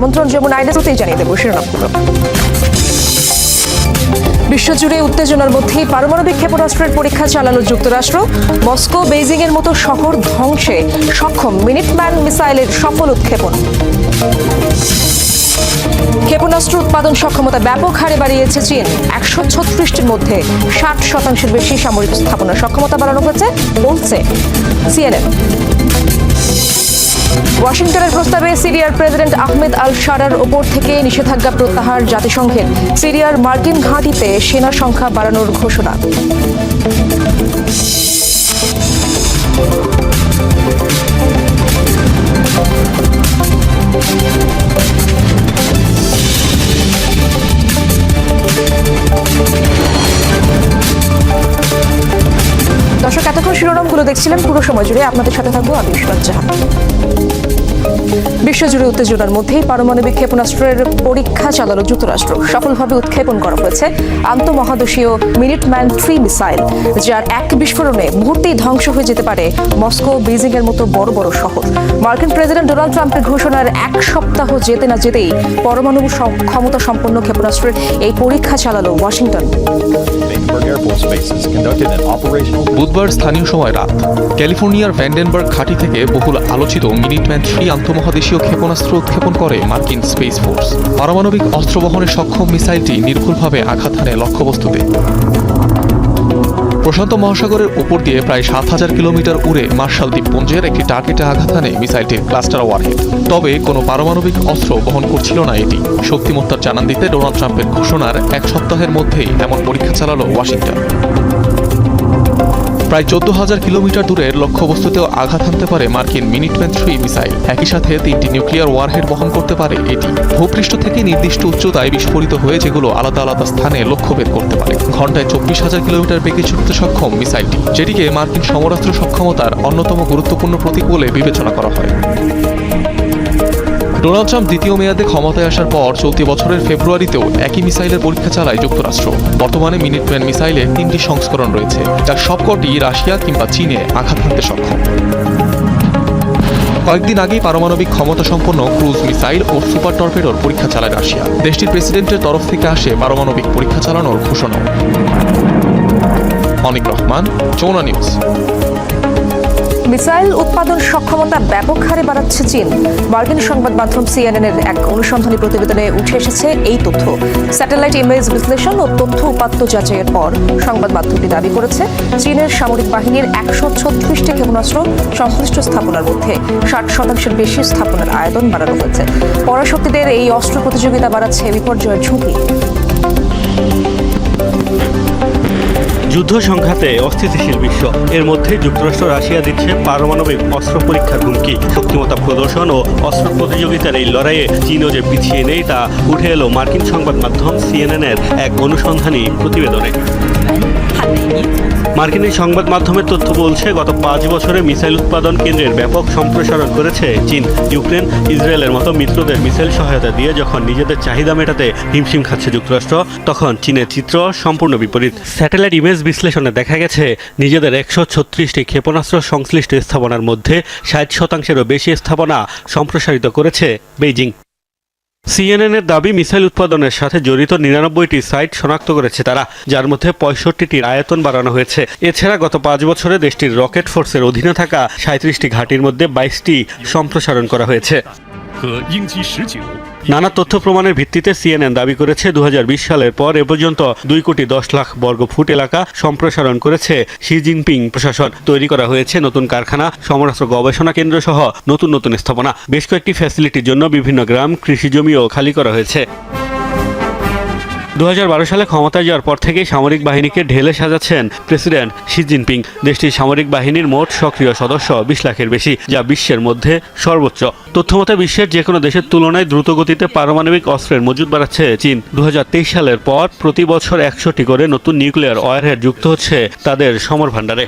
আমন্ত্রণ যেমন আইডেন্সতেই জানিয়ে দেবো শিরোনামগুলো। বিশ্বজুড়ে উত্তেজনার মধ্যেই পারমাণবিক ক্ষেপণাস্ত্রের পরীক্ষা চালালো যুক্তরাষ্ট্র। মস্কো বেইজিং এর মতো শহর ধ্বংসে সক্ষম মিনিটম্যান মিসাইলের সফল উৎক্ষেপণ। ক্ষেপণাস্ত্র উৎপাদন সক্ষমতা ব্যাপক হারে বাড়িয়েছে চীন। একশো ছত্রিশটির মধ্যে ষাট শতাংশের বেশি সামরিক স্থাপনার সক্ষমতা বাড়ানো হয়েছে, বলছে সিএনএন। ওয়াশিংটনের প্রস্তাবে সিরিয়ার প্রেসিডেন্ট আহমেদ আল শারার ওপর থেকে নিষেধাজ্ঞা প্রত্যাহার জাতিসংঘের। সিরিয়ার মার্কিন ঘাঁটিতে সেনা সংখ্যা বাড়ানোর ঘোষণা। দেখছিলেন পুরো সময় জুড়ে আপনাদের সাথে থাকব আমি জাহান। বিশ্বজুড়ে উত্তেজনার মধ্যেই পারমাণবিক ক্ষেপণাস্ত্রের পরীক্ষা চালালো যুক্তরাষ্ট্র। সফলভাবে উৎক্ষেপণ করা হয়েছে আন্তঃমহাদেশীয় মিনিটম্যান থ্রি মিসাইল, যার এক বিস্ফোরণে মুহূর্তেই ধ্বংস হয়ে যেতে পারে মস্কো বেজিং এর মতো বড় বড় শহর। মার্কিন প্রেসিডেন্ট ডোনাল্ড ট্রাম্পের ঘোষণার এক সপ্তাহ যেতে না যেতেই পরমাণু ক্ষমতা সম্পন্ন ক্ষেপণাস্ত্রের এই পরীক্ষা চালালো ওয়াশিংটন। বুধবার স্থানীয় সময় রাত। ক্যালিফোর্নিয়ার ভ্যান্ডেনবার্গ ঘাঁটি থেকে বহুল আলোচিত মিনিটম্যান থ্রি আন্তঃমহাদেশীয় ক্ষেপণাস্ত্র উৎক্ষেপণ করে মার্কিন স্পেস ফোর্স। পারমাণবিক অস্ত্র বহনে সক্ষম মিসাইলটি নির্ভুলভাবে আঘাত হানে লক্ষ্যবস্তুতে। প্রশান্ত মহাসাগরের উপর দিয়ে প্রায় সাত হাজার কিলোমিটার উড়ে মার্শাল দ্বীপপুঞ্জের একটি টার্গেটে আঘাত হানে মিসাইলটির ক্লাস্টার ওয়ারহেড। তবে কোনো পারমাণবিক অস্ত্র বহন করছিল না এটি। শক্তিমত্তার জানান দিতে ডোনাল্ড ট্রাম্পের ঘোষণার এক সপ্তাহের মধ্যেই এমন পরীক্ষা চালালো ওয়াশিংটন। প্রায় চোদ্দ হাজার কিলোমিটার দূরের লক্ষ্যবস্তুতেও আঘাত হানতে পারে মার্কিন মিনিটম্যান থ্রি মিসাইল। একই সাথে তিনটি নিউক্লিয়ার ওয়ারহেড বহন করতে পারে এটি। ভূপৃষ্ঠ থেকে নির্দিষ্ট উচ্চতায় বিস্ফোরিত হয়ে যেগুলো আলাদা আলাদা স্থানে লক্ষ্যভেদ করতে পারে। ঘন্টায় চব্বিশ হাজার কিলোমিটার বেগে ছুটতে সক্ষম মিসাইলটি, যেটিকে মার্কিন সমরাস্ত্র সক্ষমতার অন্যতম গুরুত্বপূর্ণ প্রতীক বলে বিবেচনা করা হয়। ডোনাল্ড ট্রাম্প দ্বিতীয় মেয়াদে ক্ষমতায় আসার পর চলতি বছরের ফেব্রুয়ারিতেও একই মিসাইলের পরীক্ষা চালায় যুক্তরাষ্ট্র। বর্তমানে মিনিটম্যান মিসাইলে তিনটি সংস্করণ রয়েছে যার সবকটি রাশিয়া কিংবা চীনে আঘাত হানতে সক্ষম। কয়েকদিন আগেই পারমাণবিক ক্ষমতা সম্পন্ন ক্রুজ মিসাইল ও সুপার টর্পেডোর পরীক্ষা চালায় রাশিয়া। দেশটির প্রেসিডেন্টের তরফ থেকে আসে পারমাণবিক পরীক্ষা চালানোর ঘোষণা অনিক রহমান, চৌনা নিউজ। মিসাইল উৎপাদন সক্ষমতা ব্যাপক হারে বাড়াচ্ছে চীন। মার্কিন সংবাদ মাধ্যম সিএনএন এর এক অনুসন্ধানী প্রতিবেদনে উঠে এসেছে এই তথ্য। স্যাটেলাইট ইমেজ বিশ্লেষণ ও তথ্য উপাত্ত যাচাইয়ের পর সংবাদ মাধ্যমটি দাবি করেছে, চীনের সামরিক বাহিনীর একশো ছত্রিশটি ক্ষেপণাস্ত্র সংশ্লিষ্ট স্থাপনার মধ্যে ষাট শতাংশের বেশি স্থাপনার আয়তন বাড়ানো হয়েছে। পরাশক্তিদের এই অস্ত্র প্রতিযোগিতা বাড়াচ্ছে বিপর্যয়ের ঝুঁকি। যুদ্ধ সংঘাতে অস্থিতিশীল বিশ্ব। এর মধ্যে যুক্তরাষ্ট্র, রাশিয়া দিচ্ছে পারমাণবিক অস্ত্র পরীক্ষার হুমকি। শক্তিমত্তা প্রদর্শন ও অস্ত্র প্রতিযোগিতার এই লড়াইয়ে চীনও যে পিছিয়ে নেই তা উঠে এলো মার্কিন সংবাদ মাধ্যম সিএনএনের এক অনুসন্ধানী প্রতিবেদনে। মার্কিন এই সংবাদ মাধ্যমের তথ্য বলছে, গত পাঁচ বছরে মিসাইল উৎপাদন কেন্দ্রের ব্যাপক সম্প্রসারণ করেছে চীন। ইউক্রেন, ইসরায়েলের মতো মিত্রদের মিসাইল সহায়তা দিয়ে যখন নিজেদের চাহিদা মেটাতে হিমশিম খাচ্ছে যুক্তরাষ্ট্র, তখন চীনের চিত্র সম্পূর্ণ বিপরীত। স্যাটেলাইট ইমেজ বিশ্লেষণে দেখা গেছে, নিজেদের একশো ছত্রিশটি ক্ষেপণাস্ত্র সংশ্লিষ্ট স্থাপনার মধ্যে ষাট শতাংশেরও বেশি স্থাপনা সম্প্রসারিত করেছে বেইজিং। সিএনএনের দাবি মিসাইল উৎপাদনের সাথে জড়িত নিরানব্বইটি সাইট শনাক্ত করেছে তারা, যার মধ্যে পঁয়ষট্টিটির আয়তন বাড়ানো হয়েছে। এছাড়া গত পাঁচ বছরে দেশটির রকেট ফোর্সের অধীনে থাকা সাঁত্রিশটি ঘাটির মধ্যে বাইশটি সম্প্রসারণ করা হয়েছে। নানা তথ্য প্রমাণের ভিত্তিতে সিএনএন দাবি করেছে দু হাজার বিশ সালের পর এ পর্যন্ত দুই কোটি দশ লাখ বর্গ ফুট এলাকা সম্প্রসারণ করেছে শি জিনপিং প্রশাসন। তৈরি করা হয়েছে নতুন কারখানা, সমরাস্ত্র গবেষণা কেন্দ্র সহ নতুন নতুন স্থাপনা। বেশ কয়েকটি ফ্যাসিলিটির জন্য বিভিন্ন গ্রাম, কৃষি জমিও খালি করা হয়েছে। দু হাজার বারো সালে ক্ষমতায় যাওয়ার পর থেকেই সামরিক বাহিনীকে ঢেলে সাজাচ্ছেন প্রেসিডেন্ট শি জিনপিং। দেশটির সামরিক বাহিনীর মোট সক্রিয় সদস্য বিশ লাখের বেশি, যা বিশ্বের মধ্যে সর্বোচ্চ। তথ্যমতে, বিশ্বের যে কোনো দেশের তুলনায় দ্রুত গতিতে পারমাণবিক অস্ত্রের মজুদ বাড়াচ্ছে চীন। দু হাজার তেইশ সালের পর প্রতি বছর একশোটি করে নতুন নিউক্লিয়ার ওয়ারহেড যুক্ত হচ্ছে তাদের সমর ভাণ্ডারে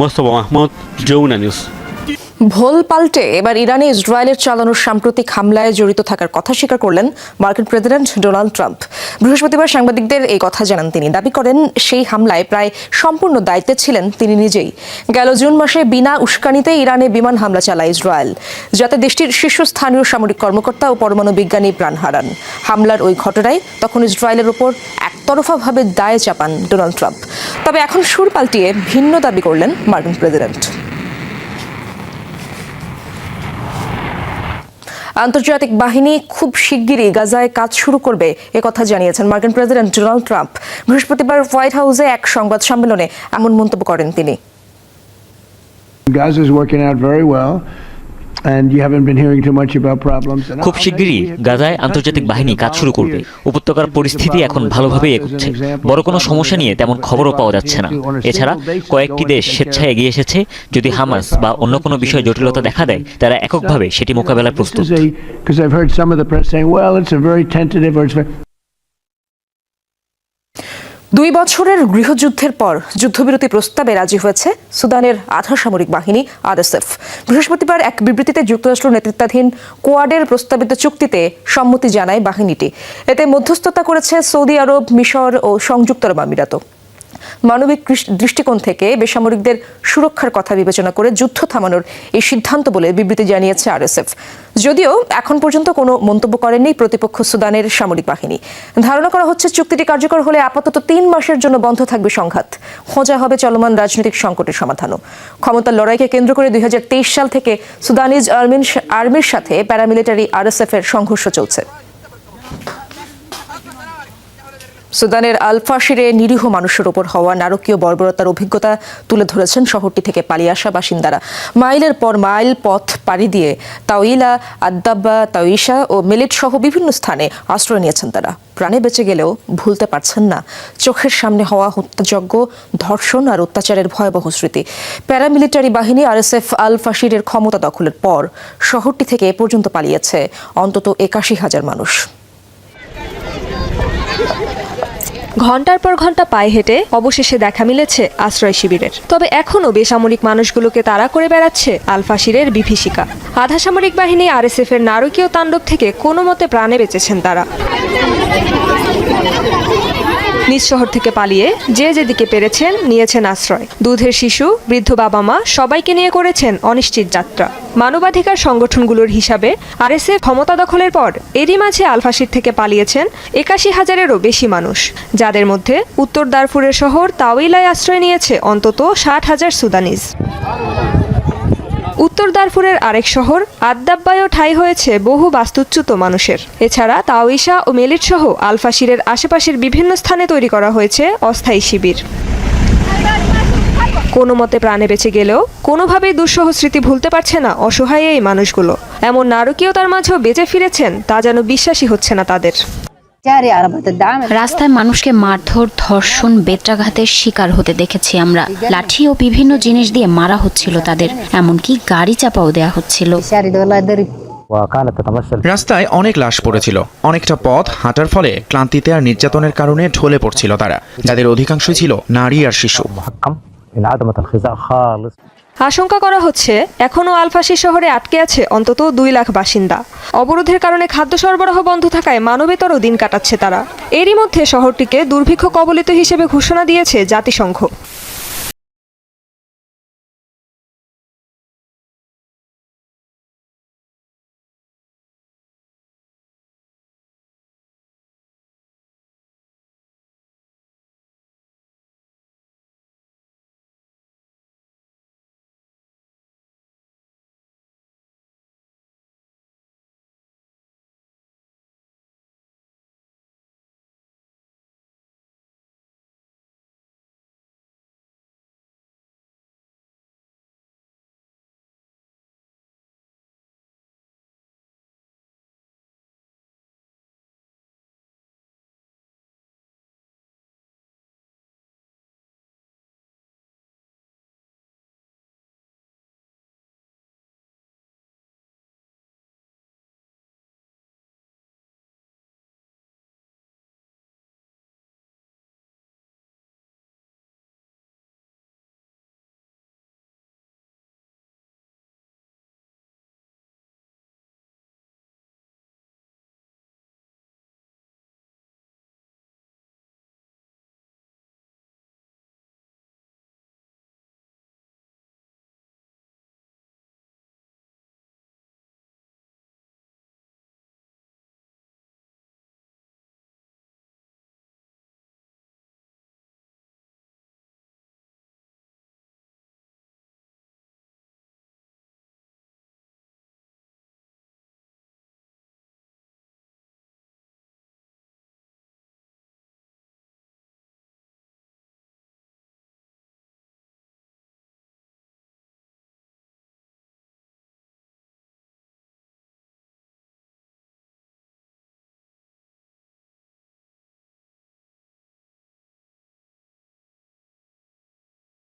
মোস্তফা মাহমুদ, যমুনা নিউজ। ভোল পাল্টে এবার ইরানে ইসরায়েলের চালানোর সাম্প্রতিক হামলায় জড়িত থাকার কথা স্বীকার করলেন মার্কিন প্রেসিডেন্ট ডোনাল্ড ট্রাম্প। বৃহস্পতিবার সাংবাদিকদের এই কথা জানান তিনি। দাবি করেন, সেই হামলায় প্রায় সম্পূর্ণ দায়িত্বে ছিলেন তিনি নিজেই। গেল জুন মাসে বিনা উস্কানিতে ইরানে বিমান হামলা চালায় ইসরায়েল, যাতে দেশটির শীর্ষস্থানীয় সামরিক কর্মকর্তা ও পরমাণু বিজ্ঞানী প্রাণ হারান। হামলার ওই ঘটনায় তখন ইসরায়েলের ওপর একতরফাভাবে দায় চাপান ডোনাল্ড ট্রাম্প। তবে এখন সুর পাল্টিয়ে ভিন্ন দাবি করলেন মার্কিন প্রেসিডেন্ট। আন্তর্জাতিক বাহিনী খুব শিগগিরই গাজায় কাজ শুরু করবে কথা জানিয়েছেন মার্কিন প্রেসিডেন্ট ডোনাল্ড ট্রাম্প। বৃহস্পতিবার হোয়াইট হাউসে এক সংবাদ সম্মেলনে এমন মন্তব্য করেন তিনি। Gaza is working out very well, খুব শিগগিরই গাজায় আন্তর্জাতিক বাহিনী কাজ শুরু করবে। উপত্যকার পরিস্থিতি এখন ভালোভাবেই এগোচ্ছে। বড় কোনো সমস্যা নিয়ে তেমন খবরও পাওয়া যাচ্ছে না। এছাড়া কয়েকটি দেশ স্বেচ্ছায় এগিয়ে এসেছে। যদি হামাস বা অন্য কোনো বিষয়ে জটিলতা দেখা দেয় তারা এককভাবে সেটি মোকাবেলায় প্রস্তুত। দুই বছরের গৃহযুদ্ধের পর যুদ্ধবিরতি প্রস্তাবে রাজি হয়েছে সুদানের আধা সামরিক বাহিনী, আরএসএফ। বৃহস্পতিবার এক বিবৃতিতে যুক্তরাষ্ট্র নেতৃত্বাধীন কোয়াডের প্রস্তাবিত চুক্তিতে সম্মতি জানায় বাহিনীটি। এতে মধ্যস্থতা করেছে সৌদি আরব, মিশর ও সংযুক্ত আরব আমিরাতও। মানবিক দৃষ্টিকোণ থেকে বেসামরিকদের সুরক্ষার কথা বিবেচনা করে যুদ্ধ থামানোর এই সিদ্ধান্ত বলে বিবৃতি জানিয়েছে আরএসএফ। যদিও এখন পর্যন্ত কোনো মন্তব্য করেননি প্রতিপক্ষ সুদানের সামরিক বাহিনী। ধারণা করা হচ্ছে চুক্তিটি কার্যকর হলে আপাতত তিন মাসের জন্য বন্ধ থাকবে সংঘাত। খোঁজা হবে চলমান রাজনৈতিক সংকটের সমাধানও। ক্ষমতার লড়াইকে কেন্দ্র করে দুই হাজার তেইশ সাল থেকে সুদানিজ আর্মির আর্মির সাথে প্যারামিলিটারি আরএসএফ এর সংঘর্ষ চলছে। সুদানের আলফাশিরে নিরীহ মানুষের ওপর হওয়া নারকীয় বর্বরতার অভিজ্ঞতা তুলে ধরেছেন শহরটি থেকে পালিয়ে আসা বাসিন্দারা। মাইলের পর মাইল পথ পাড়ি দিয়ে তাওইলা আদ্দাব্বা তাওইশা ও মেলিট সহ বিভিন্ন স্থানে আশ্রয় নিয়েছেন তারা। প্রাণে বেঁচে গেলেও ভুলতে পারছেন না। চোখের সামনে হওয়া হত্যাযজ্ঞ, ধর্ষণ আর অত্যাচারের ভয়াবহ স্মৃতি। প্যারামিলিটারি বাহিনী আরএসএফ আল ফাশিরের ক্ষমতা দখলের পর শহরটি থেকে এ পর্যন্ত পালিয়েছে অন্তত একাশি হাজার মানুষ। ঘণ্টার পর ঘণ্টা পায়ে হেঁটে অবশেষে দেখা মিলেছে আশ্রয় শিবিরের। তবে এখনও বেসামরিক মানুষগুলোকে তাড়া করে বেড়াচ্ছে আলফাশিরের বিভীষিকা। আধা সামরিক বাহিনী আরএসএফ এর নারকীয় তাণ্ডব থেকে কোনো মতে প্রাণে বেঁচেছেন তারা। নিজ শহর থেকে পালিয়ে যে যেদিকে পেরেছেন নিয়েছেন আশ্রয়। দুধের শিশু, বৃদ্ধ বাবা মা সবাইকে নিয়ে করেছেন অনিশ্চিত যাত্রা। মানবাধিকার সংগঠনগুলোর হিসাবে আর আরএসএফ ক্ষমতা দখলের পর এরই মাঝে আলফাশির থেকে পালিয়েছেন একাশি হাজারেরও বেশি মানুষ। যাদের মধ্যে উত্তর দারফুরের শহর তাওইলায় আশ্রয় নিয়েছে অন্তত ষাট হাজার সুদানিজ। উত্তর দারফুরের আরেক শহর, আদ্দাব্বায়ও ঠাঁই হয়েছে বহু বাস্তুচ্যুত মানুষের। এছাড়া তাওইশা ও মেলিট সহ আলফাশিরের আশেপাশের বিভিন্ন স্থানে তৈরি করা হয়েছে অস্থায়ী শিবির। কোনো মতে প্রাণে বেঁচে গেলেও কোনোভাবেই দুঃসহ স্মৃতি ভুলতে পারছে না অসহায় এই মানুষগুলো। এমন নারকীয়তার মাঝেও বেঁচে ফিরেছেন তা যেন বিশ্বাসী হচ্ছে না তাদের। রাস্তায় মানুষকে মারধর, ধর্ষণ, বেত্রাঘাতের শিকার হতে দেখেছি আমরা। লাঠি ও বিভিন্ন জিনিস দিয়ে মারা হচ্ছিল তাদের, এমনকি গাড়ি চাপাও দেয়া হচ্ছিল। রাস্তায় অনেক লাশ পড়েছিল। অনেকটা পথ হাঁটার ফলে ক্লান্তিতে আর নির্যাতনের কারণে ঢলে পড়ছিল তারা। যাদের অধিকাংশই ছিল নারী আর শিশু। আশঙ্কা করা হচ্ছে, এখনও আলফাসি শহরে আটকে আছে অন্তত দুই লাখ বাসিন্দা। অবরোধের কারণে খাদ্য সরবরাহ বন্ধ থাকায় মানবেতরও দিন কাটাচ্ছে তারা। এরই মধ্যে শহরটিকে দুর্ভিক্ষ কবলিত হিসেবে ঘোষণা দিয়েছে জাতিসংঘ।